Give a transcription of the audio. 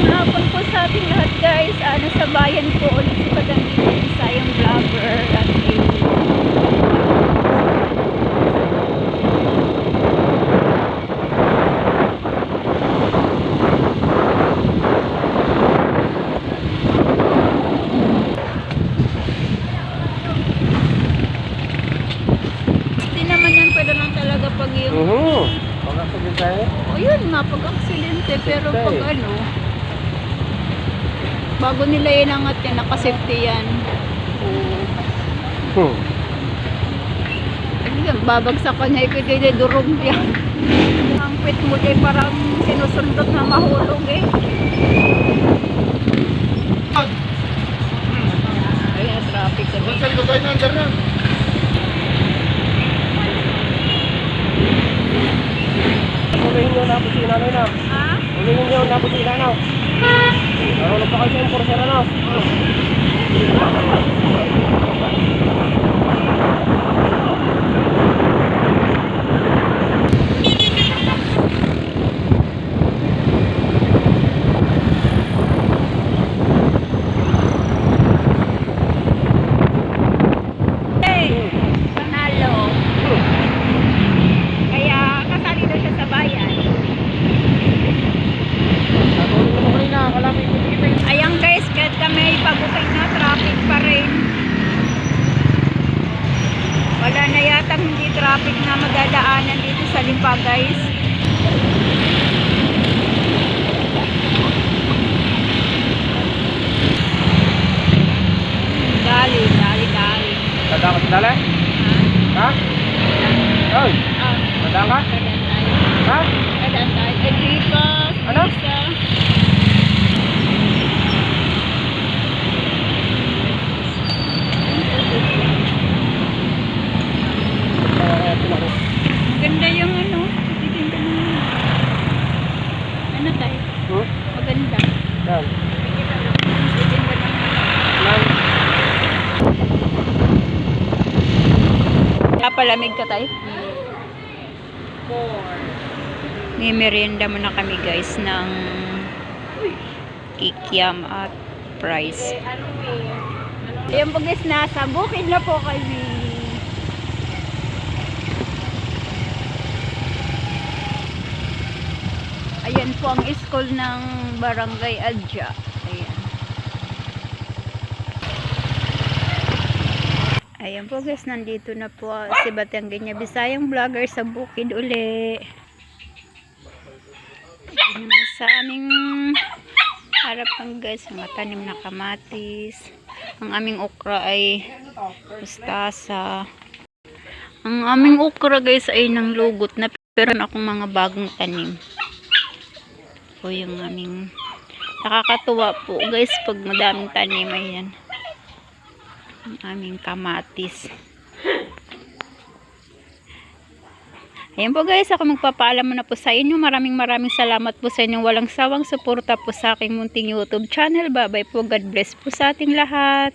Magandang hapon po sa ating lahat guys. Ano sa bayan po ulit si Pagandito Isayang Vlogger at yung Oo. Pag ako din tayo. O yun nga, pag aksidente, pero pag ano, bago nila inangat yan, nakasafety yan. Hmm. Ayun, babagsak ka niya, ikay durog yan. Ang pit mo din parang sinusundot na mahulog eh. Ayun, traffic. Saan ko tayo nandar na? Ulihin nyo na po si nanay na. Ha? Ulihin nyo na po si nanay. Marunong pa kayo sa enforcer ano? Hey! Panalo. Kaya kasali daw siya sa bayan. Natulog mo kanina. Kalapit ko kita. Ayan guys, kahit kami pag-ukay na traffic pa rin. Wala na yata hindi traffic na madadaanan dito sa Limpa guys. Dali, dali, dali. Tadaan ka dala? Ha? Ay, Ah, tadaan ka? Ha? Kadaan tayo. Enriquez, Ano? Lisa. Eh, pinako. Maganda yung ano. Maganda yung ano tayo? Hmm? Maganda. Yan. Napalamig ka tayo? May merienda muna kami guys ng kikiam at fries. Ayan po guys, nasa bukid na po kami. Ayan po ang school ng Barangay Adja. Ayan. Ayan po guys, nandito na po si Batangganya Bisayang vlogger sa bukid uli. Ayan na sa aming harapan guys, mga tanim na kamatis. Ang aming okra ay mustasa. Ang aming okra guys ay nang lugot na pero akong mga bagong tanim. Po yung aming nakakatuwa po guys pag madaming tanim ayan ang aming kamatis. Ayan po guys, ako magpapaalam muna po sa inyo. Maraming maraming salamat po sa inyong walang sawang suporta po sa aking munting YouTube channel. Bye bye po. God bless po sa ating lahat.